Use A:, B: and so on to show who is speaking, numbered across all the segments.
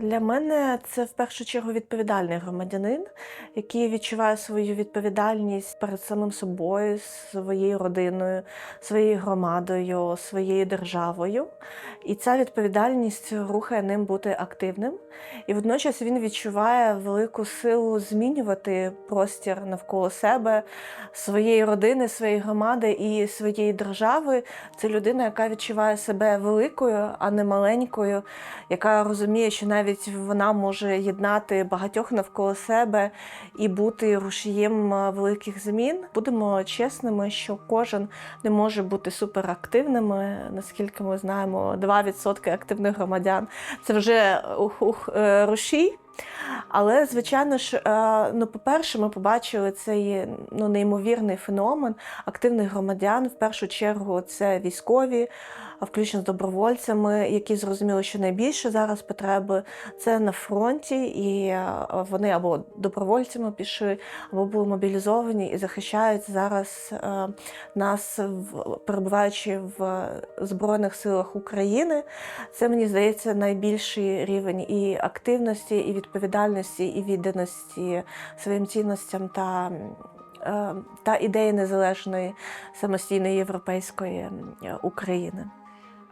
A: Для мене це в першу чергу відповідальний громадянин, який відчуває свою відповідальність перед самим собою, своєю родиною, своєю громадою, своєю державою. І ця відповідальність рухає ним бути активним. І водночас він відчуває велику силу змінювати простір навколо себе, своєї родини, своєї громади і своєї держави. Це людина, яка відчуває себе великою, а не маленькою, яка розуміє, що навіть вона може єднати багатьох навколо себе і бути рушієм е, великих змін. Будемо чесними, що кожен не може бути суперактивними. Наскільки ми знаємо, 2% активних громадян це вже ух, ух, е, рушій. Але, звичайно ж, е, ну, по-перше, ми побачили цей ну, неймовірний феномен активних громадян. В першу чергу це військові, а включно з добровольцями, які зрозуміли, що найбільше зараз потреби це на фронті, і е, вони або добровольцями пішли, або були мобілізовані і захищають зараз е, нас, перебуваючи в Збройних силах України. Це мені здається найбільший рівень і активності, і відповідальності, і відданості своїм цінностям та. е, Та ідеї незалежної самостійної європейської України.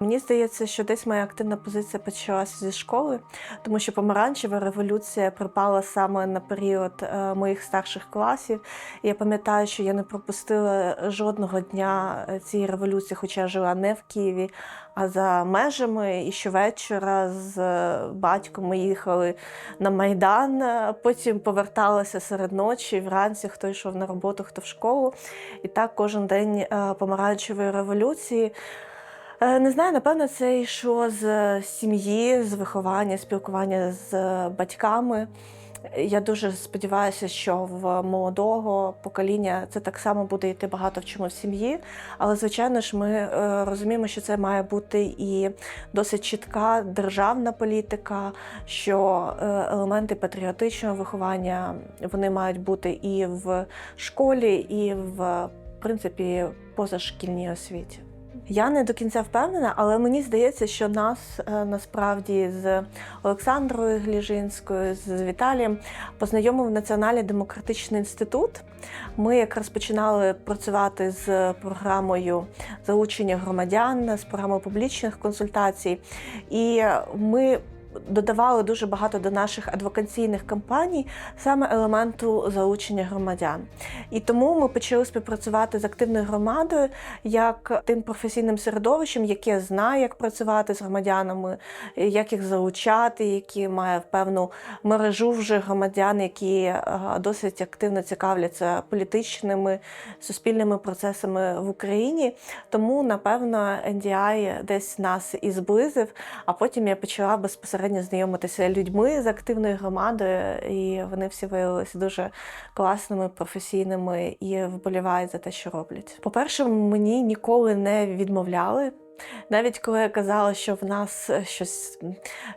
A: Мені здається, що десь моя активна позиція почалася зі школи, тому що помаранчева революція припала саме на період е, моїх старших класів. Я пам'ятаю, що я не пропустила жодного дня е, цієї революції, хоча я жила не в Києві, а за межами. І щовечора з е, батьком ми їхали на Майдан, потім поверталися серед ночі, вранці хто йшов на роботу, хто в школу. І так кожен день помаранчевої революції. Е, Не знаю, напевно, це йшло з сім'ї, з виховання, спілкування з е, батьками. Я дуже сподіваюся, що в молодого покоління це так само буде йти багато в чому в сім'ї. Але, звичайно ж, ми е, розуміємо, що це має бути і досить чітка державна політика, що е, елементи патріотичного виховання вони мають бути і в школі, і в принципі позашкільній освіті. Я не до кінця впевнена, але мені здається, що нас е, насправді з Олександрою Гліжинською, з Віталієм познайомив Національний демократичний інститут. Ми якраз починали працювати з програмою залучення громадян, з програмою публічних консультацій, і ми. Додавали дуже багато до наших адвокаційних кампаній саме елементу залучення громадян. І тому ми почали співпрацювати з активною громадою як тим професійним середовищем, яке знає, як працювати з громадянами, як їх залучати, які має певну мережу вже громадян, які е, досить активно цікавляться політичними суспільними процесами в Україні. Тому, напевно, NDI десь нас і зблизив. А потім я почала безпосередньо знайомитися людьми з активною громадою, і вони всі виявилися дуже класними, професійними і вболівають за те, що роблять. По-перше, мені ніколи не відмовляли. Навіть коли я казала, що в нас щось,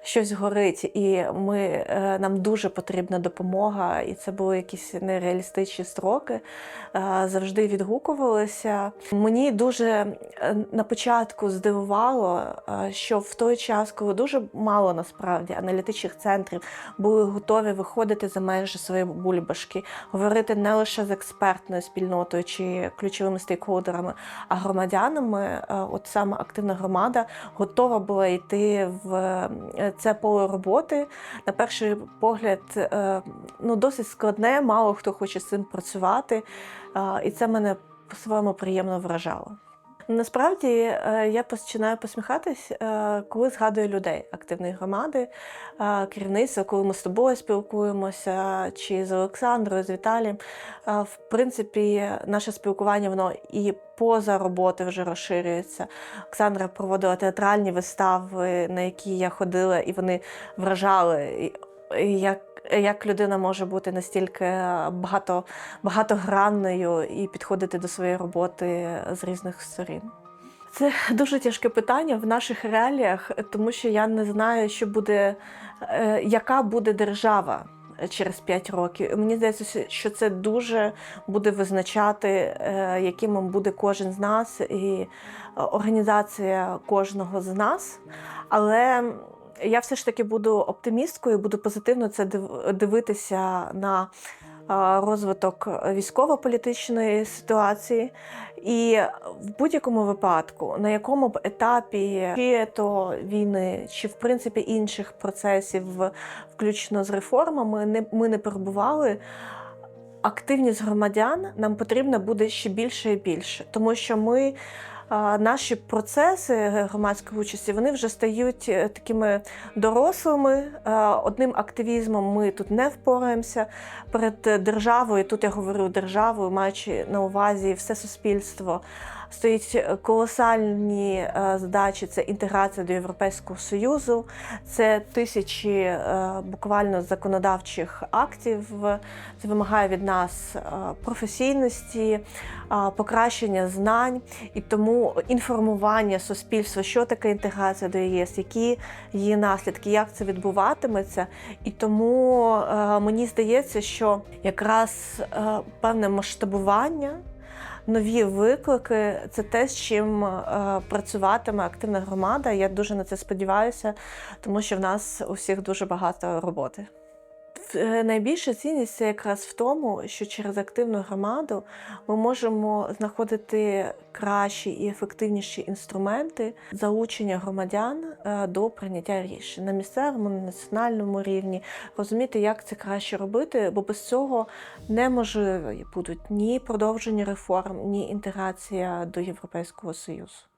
A: щось горить, і ми, е, нам дуже потрібна допомога, і це були якісь нереалістичні строки, е, завжди відгукувалися. Мені дуже е, на початку здивувало, е, що в той час, коли дуже мало насправді аналітичних центрів були готові виходити за межі своєї бульбашки, говорити не лише з експертною спільнотою чи ключовими стейкхолдерами, а громадянами, е, от саме активна громада готова була йти в е, це поле роботи. На перший погляд, е, ну досить складне, мало хто хоче з цим працювати, і це мене по-своєму приємно вражало. Насправді е, я починаю посміхатись, е, коли згадую людей активної громади, е, керівництва, коли ми з тобою спілкуємося, чи з Олександрою, з Віталієм. В принципі, наше спілкування воно і поза роботи вже розширюється. Олександра проводила театральні вистави, на які я ходила, і вони вражали. Як як людина може бути настільки багато, багатогранною і підходити до своєї роботи з різних сторін? Це дуже тяжке питання в наших реаліях, тому що я не знаю, що буде, е, яка буде держава через 5 років. Мені здається, що це дуже буде визначати, е, яким буде кожен з нас і е, організація кожного з нас. Але Я все ж таки буду оптимісткою, буду позитивно це дивитися на розвиток військово-політичної ситуації. І в будь-якому випадку, на якому б етапі чи то війни, чи в принципі інших процесів, включно з реформами, не, ми не перебували. Активність громадян нам потрібна буде ще більше і більше, тому що ми наші процеси громадської участі вони вже стають е, такими дорослими. Е, Одним активізмом ми тут не впораємося перед державою. Тут я говорю державою, маючи на увазі все суспільство. Стоїть колосальні е, задачі: це інтеграція до Європейського Союзу, це тисячі е, буквально законодавчих актів. Це вимагає від нас е, професійності, покращення знань і тому інформування суспільства, що таке інтеграція до ЄС, які її наслідки, як це відбуватиметься. І тому мені здається, що якраз певне масштабування. Нові виклики це те, з чим е, працюватиме активна громада. Я дуже на це сподіваюся, тому що в нас у всіх дуже багато роботи. Е, Найбільша цінність якраз в тому, що через активну громаду ми можемо знаходити кращі і ефективніші інструменти залучення громадян е, до прийняття рішень на місцевому, на національному рівні, розуміти, як це краще робити, бо без цього неможливі будуть ні продовження реформ, ні інтеграція до Європейського Союзу.